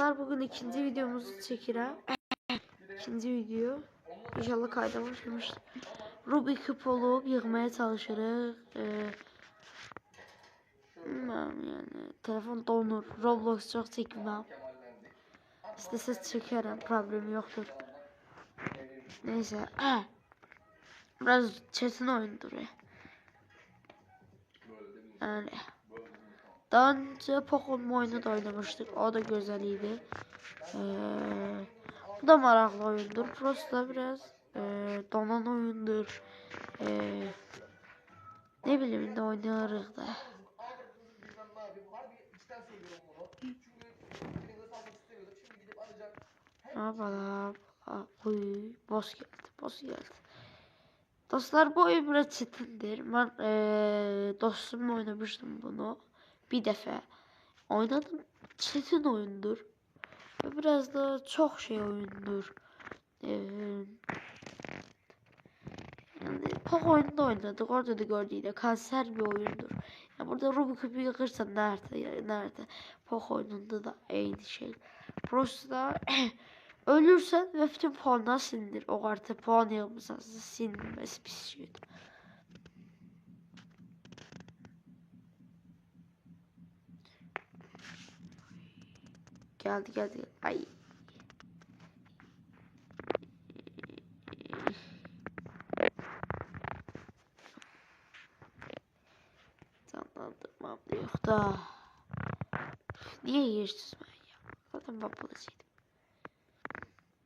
Dostlar bugün ikinci videomuzu çəkirəm. İkinci video. İnşallah kayda başlamışdır. Rubik küp olub yığmaya çalışırıq. Ee, yəni telefon donur. Roblox çox çəkməm. İstəsəz çəkərəm, problem yoxdur. Neyse. Biraz çetin oyundur. ya. Yani. Daha önce Pokemon oyunu da oynamıştık. O da güzel idi. Ee, bu da maraklı oyundur. Prosta biraz e, donan oyundur. Ee, ne bileyim de oynarız da. Ha bala bala oy boss geldi boss geldi. Dostlar bu biraz çetindir. Ben eee dostumla oynamıştım bunu. Bir defa. Oynadım. Çetin oyundur. Ve biraz da çok şey oyundur. Eee yani Pok oyununda oynadık. Orada da gördüğüyle kanser bir oyundur. Ya burada Rubik küpü yıkırsan nerede ya nerede? Pok oyununda da aynı şey. Prosta ölürsen ve bütün puanlar silinir. O kartı puan yığmışsan silinmesi bir şeydir. Geldi geldi. Ay. Canlandırmam yok da. Niye yersiz ben ya? Zaten babalacıydım.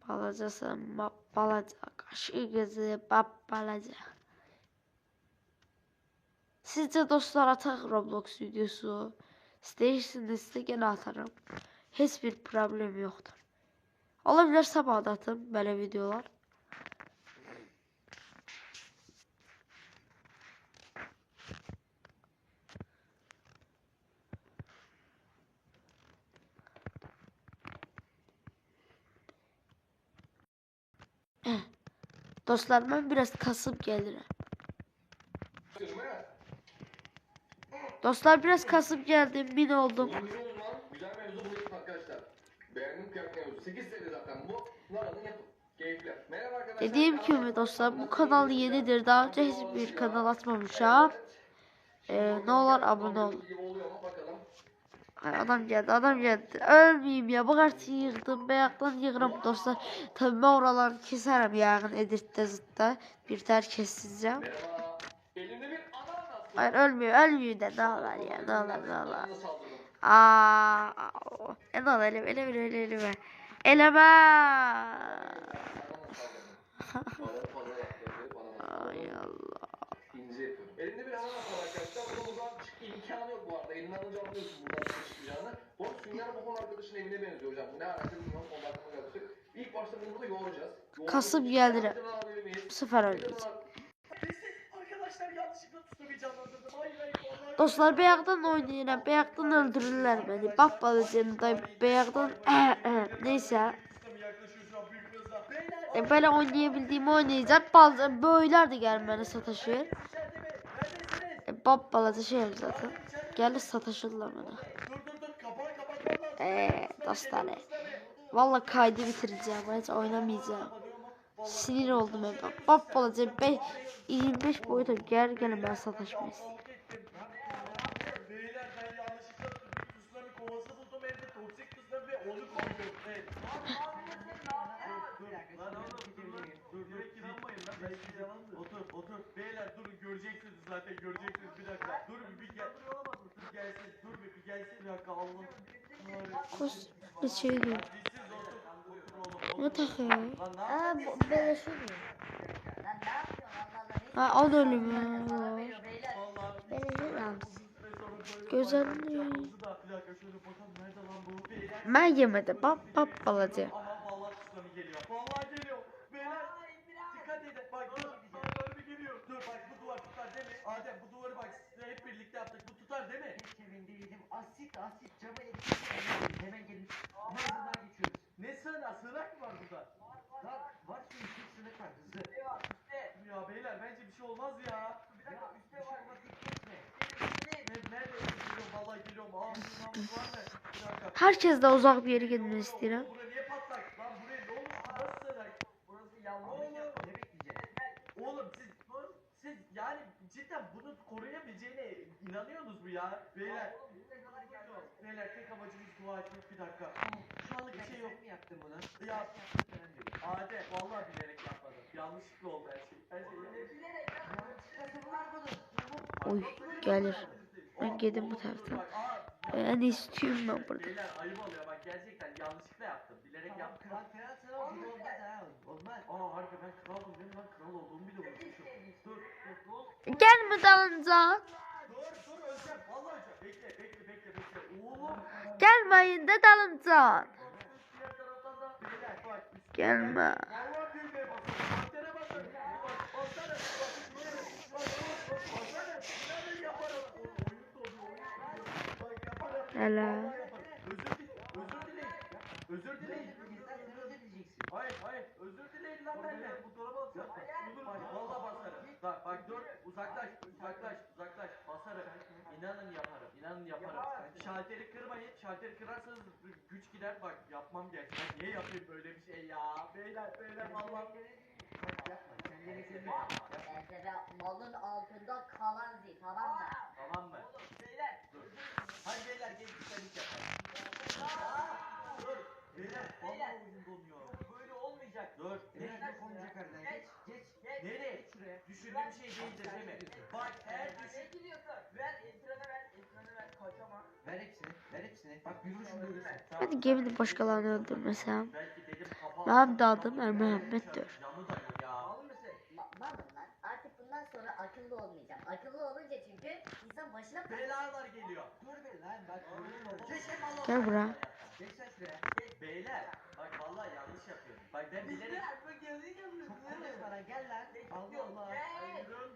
Balacasın balaca. Kaşı gözü babalaca. Sizce dostlar atak Roblox videosu. İstəyirsinizsə gene atarım. Heç bir problem yoktur. Olabilir sabah da atım böyle videolar. Dostlar ben biraz kasıp gelirim. Dostlar biraz kasıp geldim. Bin oldum. Dediğim gibi dostlar bu kanal yenidir. Daha önce hiçbir kanal atmamışam. Ee, ne olur abone. Ay, adam geldi adam geldi. Ölmeyeyim ya. Bu kartı yığdım. Beyaktan yığıram dostlar. Tabii ben oraları keserim yağın edit'te zıtta. Bir ter keseceğim. Hayır ölmüyor. Ölmüyor de. Ne olur ya. Ne olur ne olur. Ananasa saldırdım. Aa, e ne olur eleme eleme eleme eleme. Eleme. Ay Allah. ince yapıyorum. Elimde bir ananas var arkadaşlar. Bunu buradan çık imkanı yok bu arada. Elini alınca anlıyorsun buradan çıkacağını. Bu arada Sünger Bob'un arkadaşının evine benziyor hocam. Bu ne alaka bilmiyorum. Ondan aklıma geldi. İlk başta bunu burada yoğuracağız. Kasıp miyiz? Bu sefer onlar- Dostlar beyaktan oynayıram. Beyaktan öldürürler beni. Bak balıcında beyaktan neyse. Tsunami yaklaşıyor şu an büyük hızla. E, böyle oynayabildiğimi oynayacağım. Bazı böyleler de gelmeni? Neredesiniz? E, bab balaca şey zaten. Gelir sataşırlar bana. Eee dostlar. e. Valla kaydı bitireceğim. Hiç oynamayacağım. Sinir oldum hep. Bak bab balaca be 25 boyuta gel gelin ben sataşmayız. Beyler ben yanlışlıkla tsunami kovası buldum evde toksik tsunami ve onu koydum. Evet. Dur dur lan oğlum dur dur inanmayın lan ben hiçbir yalan Otur beyler durun göreceksiniz zaten göreceksiniz bir dakika. Dur bir bir gel. Dur gelsin dur bir bir gelsin bir dakika Allah. Koş bir şey diyor. Ne takıyor? Aa yapıyorsun? bu böyle şey diyor. Ha o da ya. Vallahi Beni ne stres alıp böyle Güzelliği. bacağımızı da- Bir dakika şöyle bakalım nerede lan bu beyler. Ben yemedim. Bab bab balaca. Ama vallahi tsunami geliyor. Vallahi geliyor. Beyler dikkat edin. Bak dur. Tsunami geliyor. Dur bak bu duvar tutar değil mi? Adem bu duvarı bak size hep birlikte yaptık. Bu tutar değil mi? Hiç emin değilim. Asit asit cama etkisi. Hemen gelin. Mağazadan geçiyoruz. Ne sığınak? Sığınak mı var burada? Lan var şu iki sınıf var hızlı. Ya beyler bence bir şey olmaz ya. Bir dakika üstte var bak gitme. Ne, nerede? Geliyorum vallahi geliyorum. Aa, bir var mı? Herkes de uzak bir yere gitmeni istedim. Bura niye patlak? Lan buraya ne olur? Nasıl sığınak? Burası yanlış. Oğlum Oğlum, ne bekleyeceksin? oğlum siz, siz yani cidden bunu koruyabileceğine inanıyorsunuz mu ya? Beyler. Beyler tek amacımız dua etmek bir dakika. Şu anlık Bir şey yok. mi yaptın bunu? Ya. Ade vallahi bilerek yapmadım. Yanlışlıkla oldu her şey. Her şey bunu. Oy gelir. Ben geldim bu taraftan. Ben istiyorum ben burada. Beyler ayıp oluyor bak gerçekten yanlışlıkla yaptım. Bilerek Tamam yaptım. kral kral sana gibi olmaz ha. Olmaz. Aa harika ben kralım değil mi lan? Kral olduğumu bile unutmuşum. Dur dur. Gelme dalınca. Dur dur öleceğim. Vallahi öleceğim. Bekle bekle bekle bekle. Oğlum. Gelmeyin de dalınca. Diğer taraftan da beyler bak. üst- Gelme. Yaparım. Özür dileyin. Özür dileyin. Lan benden. Bu. Dur bak valla basarım. Bak bak dur uzaklaş uzaklaş uzaklaş basarım. İnanın yaparım inanın yaparım. Şalteri kırmayın. Şalteri kırarsanız güç gider bak yapmam gerek. Ben niye yapayım böyle bir şey ya? Beyler beyler valla. Yapma. Kendine kendine yap. Mesela malın altında kalan zil tamam mı? Tamam mı? Beyler. Dur. Hadi beyler gelin güzellik yapalım. Dur. Beyler valla oyun donuyor. Böyle olmayacak. Dur. Ne yok olmayacak aradan. Geç geç. Nereye? Geç şuraya. Düşündüğüm şey değildir değil mi? Bak eğer düşün... Ver hepsini. Ver hepsini. Bak yürü şimdi yürüsün. Hadi gemide başkalarını öldürmesem. De adım Er. Ma- malım lan artık bundan sonra akıllı olmayacağım. Akıllı olunca çünkü insan başına Belalar geliyor. Dur be lan bak. Gel buraya. Geç sen şuraya. Beyler bak vallahi yanlış yapıyorum. Bak ben bilerek... Çok konuşma lan gel lan. Allah Allah.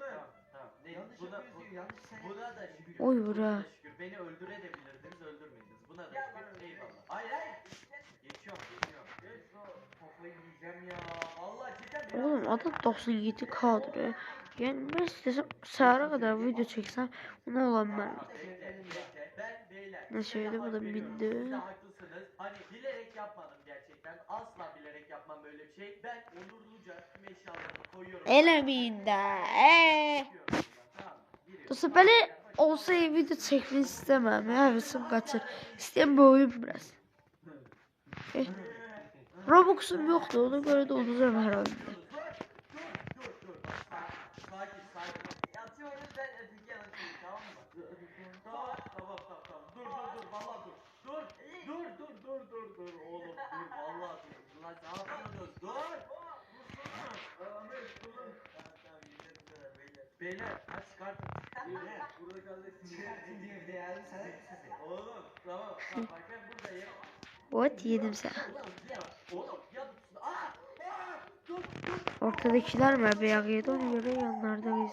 Tamam tamam. Ne, Yanlış buna, yapıyorsun diyor. Yanlış sen buna da şükür. Oy bura. Beni öldürebilirdiniz öldürmediniz. Buna da şükür. Eyvallah. Hayır hayır. Geçiyorum geçiyorum. Geç o. Kafayı yiyeceğim ya. Vallahi cidden beni Oğlum adam 97 kadro. Yani ben istesem sahara kadar video çeksem ona olan ben. Bak, bekle, bekle. Ben beyler. Ne size söyledi, bu hak da veriyorum. bildi. Siz de haklısınız. Hani bilerek yapmadım gerçekten. Asla bilerek yapmam böyle bir şey. Ben onurluca tüm eşyalarımı koyuyorum. Eleminde. Eee. Tamam, giriyorum. Dostum böyle olsa iyi video çekmeyi istemem. Hevesim kaçır. İsteyen bir oyun biraz. Eh. Robux'um yoktu. Ona göre de olacağım her oyunda. Dur, dur, dur, dur. Bak, Sakin, sakin. Yatıyoruz ben öteki yanıtayım tamam mı? Tamam, tamam, tamam, tamam. Dur, dur, dur, valla dur. Dur, dur, dur, dur, dur, dur. Oğlum, dur, valla dur. Lan ne yapıyorsunuz? Dur. Ahmet, dur. Beyler, hadi çıkartın. Beyler, bir. What yedim sen. Ortadakiler mi be yedi ona göre yanlarda biz.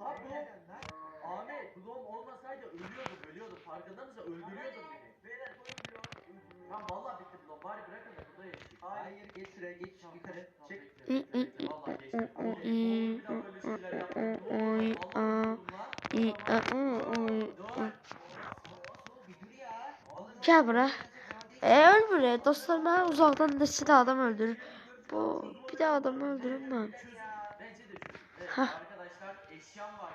Lan! Lan. Farkında mısın? Öldürüyordun beni. Tamam vallahi bitti bloğum. Bari bırakın da burada yaşayayım. Hayır geç şuraya geç yukarı. Gel buraya. E öl buraya. Dostlar ben uzaktan silah adam öldürür. Bu bir de adamı öldürürüm ben. Var.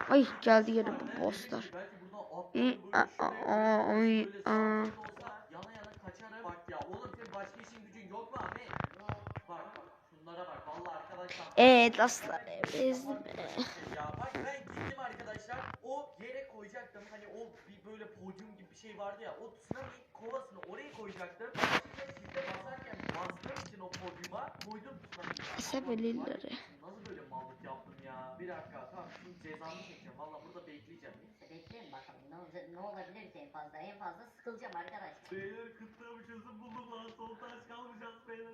Ay geldi gene bu bosslar. Belki buradan İ, atlarım a, böyle a, şuraya a, oy, böyle a. sağ olsa yana yana kaçarım. Bak ya? Bak bak şunlara bak vallahi arkadaşlar. Evet dostlar. Bezdim. Ya bak ben gittim arkadaşlar. O yere koyacaktım. Hani o bir böyle podyum gibi bir şey vardı ya. O tsunami kovasını oraya koyacaktım. Sizde basarken bastığım için o podyuma koydum tsunami'yi. Sebelileri. Nasıl böyle mallık yaptım ya? Bir dakika tamam şimdi cezamı çekeceğim. Valla burada bekleyeceğim. Bekleyin bakalım ne olacak ne olabilir ki en fazla en fazla sıkılacağım arkadaşlar. Beyler kıtlığa bir çözüm buldum lan. Son taş kalmayacağız beyler.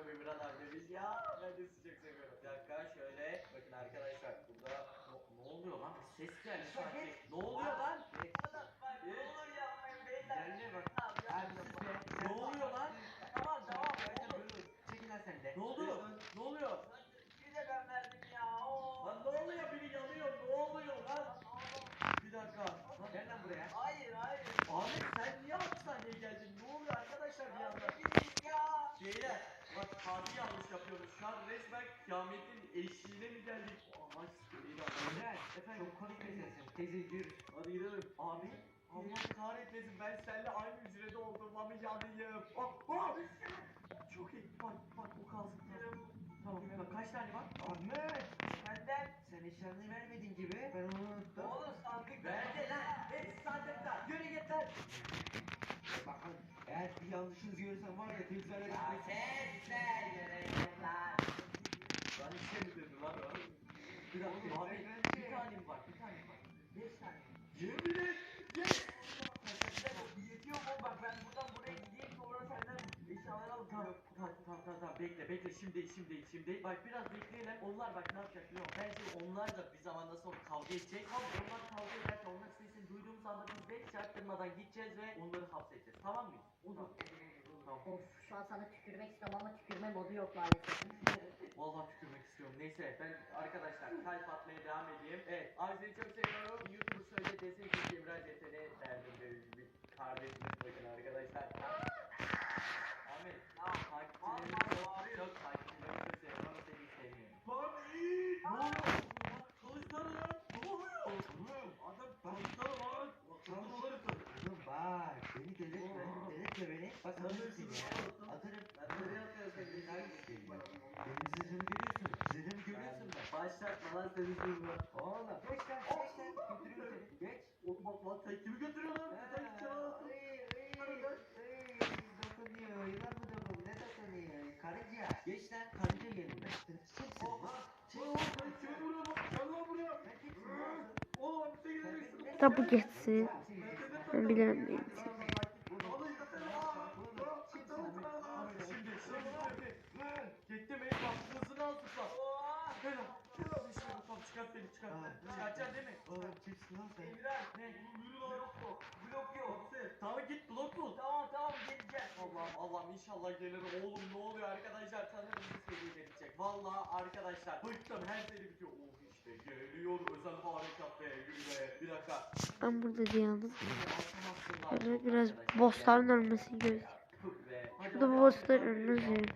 çok seviyorum Emirhan abi demiş. Ya ben de sizi çok seviyorum. Bir dakika şöyle bakın arkadaşlar burada ne, ne oluyor lan? Ses geldi sanki. Ne oluyor lan? Ne olur yapmayın beyler. Geldi bak. Abi sus be. Ne oluyor lan? Tamam tamam. Çekil lan sen de. Ne oldu? Ne oluyor? Bir de ben verdim ya. Oo. Lan ne oluyor? Biri yanıyor. Ne oluyor lan? Bir dakika. Lan gel lan buraya. Hayır hayır. Ahmet sen niye hapishaneye geldin? Ne oluyor arkadaşlar bir anda? Ne bileyim ya. Beyler bak abi yanlış yapıyoruz. Şu an resmen kıyametin eşiğine mi geldik? Sikeyim. Ömer. Efendim. Çok komik meselesi. Teyze yürü. Hadi gidelim. Abi Allah kahretmesin ben seninle aynı hücrede olduğuma mı yanayım? Bak bak. Çok iyi. Bak bak o kalsın. Tamam bak kaç tane var? Ahmet. Benden. Sen eşyalarını vermedin gibi. Ben onu unuttum. Oğlum eğer bir yanlışınız görürsem var ya Ya sen sen yere git lan. Lan işe mi dedi lan o? Bir dakika abi bir tanem var bir tanem var. Beş tane. Yemin et. Yetiyor mu? Bak ben buradan buraya gideyim sonra senden eşyaları alıp Tamam tamam tamam tamam tamam bekle bekle şimdi şimdi şimdi bak biraz bekleyelim onlar bak ne yapacak biliyor musun? Bence onlar da bir zamandan sonra kavga edecek ama onlar kavga ederken onlar sesini duyduğumuz anda biz de çaktırmadan gideceğiz ve onları hapsedeceğiz tamam mıyız? Tamam. Tamam. Of şu an sana tükürmek istiyorum ama tükürme modu yok maalesef. Vallahi tükürmek istiyorum. Neyse ben arkadaşlar kalp atmaya devam edeyim. Evet Azize'yi çok seviyorum. YouTuber söyle desin ki Emrah Ceten'e derdim kardeşimiz bakın arkadaşlar. Ahmet. Takipçilerimi çok, çok takipçilerimi çok seviyorum ama seni sevmiyorum. Lan iyi. Ne oluyor? Kılıçları lan. Ne oluyor? Adam kılıçları lan. Kılıçları kır. Oğlum bak beni delirtme. Delirtme beni. Bak alırsın ya. Atarım. Nereye atıyorsun sen? Benim zırhımı görüyorsun. Zırhımı görüyorsun bak. Başlatma lan seni durma. Oğlum geç lan geç lan. Götürüyorum seni. Geç. Oğlum bak lan sen kimi götürüyorsun lan? Sen hiç yalan Yılan mı dokunuyor? Ne dokunuyor? Karınca. Geç lan. Karınca gelin ben. Kimsin? Sen kimi vuruyorsun? Gel lan buraya. Sen kimsin lan? Oğlum sen geleceksin. Tabu geçsin. Ben bilirim neydi. Gitti mi? Bak hızını al tutma. Helal. İşte tam çıkart beni çıkart. Çıkartacaksın değil mi? Oğlum kimsin lan sen? Ne? Yürü lan yok yok. Blok yok. Tamam git blok bul. Tamam tamam geleceğim. Allah'ım Allah'ım inşallah gelir. Oğlum ne oluyor arkadaşlar? Sanırım bir seri gelecek. Vallahi arkadaşlar bıktım her seri bitiyor. Oh işte geliyor özel harekat be yürü be. Bir dakika. Ben burada lan. Şöyle biraz bossların ölmesini görüyorum. Tüh be. Hadi, Şurada hadi, bu bossların ölmesini.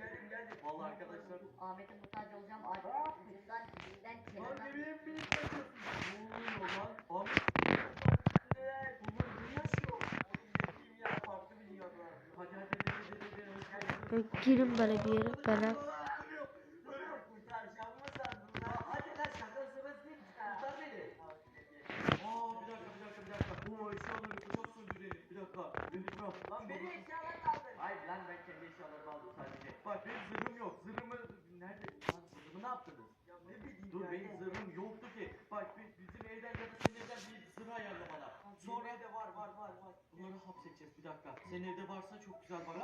Vallahi arkadaşlar. Ahmet'e muhtaç olacağım. Artık ucundan, dilinden, Lan kenarından. bebeğim bir kaçıyorsun. Ne oluyor lan? Abi. Bunlar ne yaşıyor? Oğlum ya farklı bir dünyada. Hadi hadi hadi hadi hadi. hoş geldiniz. Böyle girin böyle bir yere. Böyle. Ölüyor, ölüyor. Hadi lan şaka sırası değil. Kurtar beni. Aa bir dakika bir dakika bir dakika. Oo eşyaları kucak söndürelim. Bir dakika. Beni bırak. Lan beni eşyalar kaldı. Hayır lan ben kendi eşyalarımı aldım sadece. Bak benim zırhım yok. Zırhımı nerede? Lan zırhımı ne yaptınız? Ya ne bileyim Dur ya, benim ne? zırhım yoktu ki. Bak bi- bizim evden ya da senin evden bir zırh ayarla bana. Sonra de var var var var. Bunları hapsedeceğiz bir dakika. Senin evde varsa çok güzel bak. Ne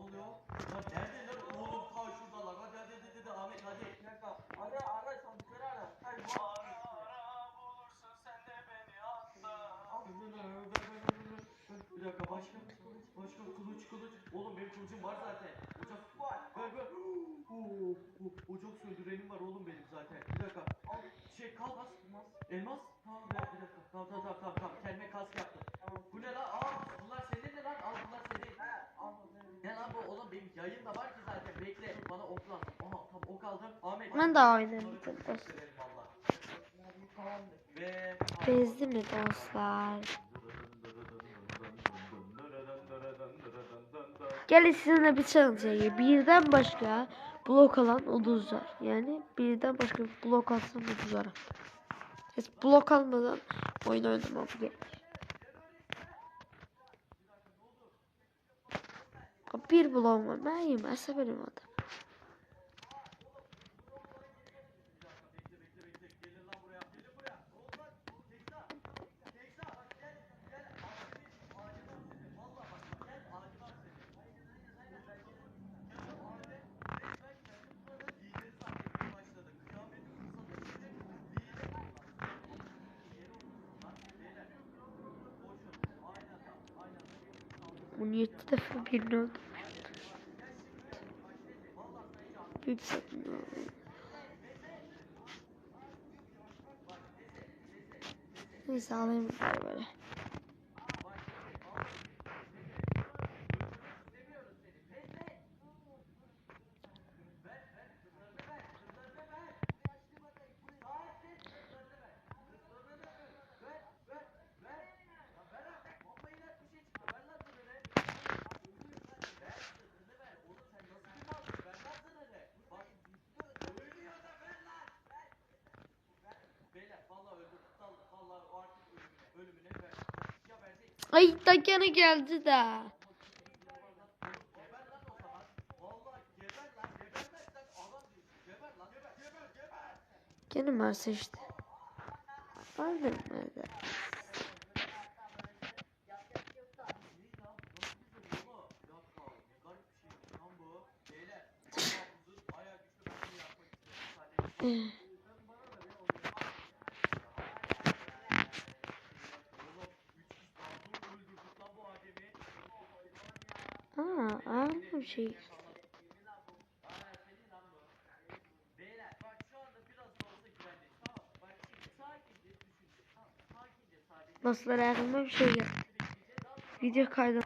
oluyor? Lan nerede lan? Oğlum ta şuradalar. Hadi hadi hadi hadi Ahmet hadi. Bir dakika. Ara ara sandıkları ara. Hadi bu ara sen. Bir dakika başka başka kılıç kılıç. Oğlum benim kılıcım var zaten. Ocak Var. ver ver. Oo, ocak söndürenim var oğlum benim zaten. Bir dakika. Al şey kalmaz. Elmas. Tamam ver bir dakika. Tamam tamam tamam tamam. tamam. Kendime kask yaptım. Bu ne lan? Aa bunlar senin mi lan? Al bunlar senin. He anladım. Ne lan bu oğlum benim yayın da var ki zaten. Bekle bana ok lazım. Aha tamam ok aldım. Ahmet. Ben de oynarım Bezdi mi dostlar? Gelin sizinle bir challenge. Birden başka blok alan uzar. Yani birden başka blok da uzar. Hiç blok almadan oyun oynamam gerek. Bir bloğum var. Ben yemezse benim adım. 17 defa birini öldürmüş. Büyük satın Neyse alayım böyle. Beyler vallahi öldüm. Vallahi o artık ölümüne, ölümüne ver. Ya verecek. Ay Takyan'a geldi de. Geber lan o zaman. Vallahi geber lan. Gebermezsen adam değil. Geber lan. Geber, geber, geber. Gene Merse işte. Vardır nerede? Aa, aynı bir şey. Beyler bak şu anda biraz da olsa güvendeyiz. Tamam bak şimdi sakince düşünün. Tamam sakince sadece Dostlar aklıma bir şey geldi. Video kaydı.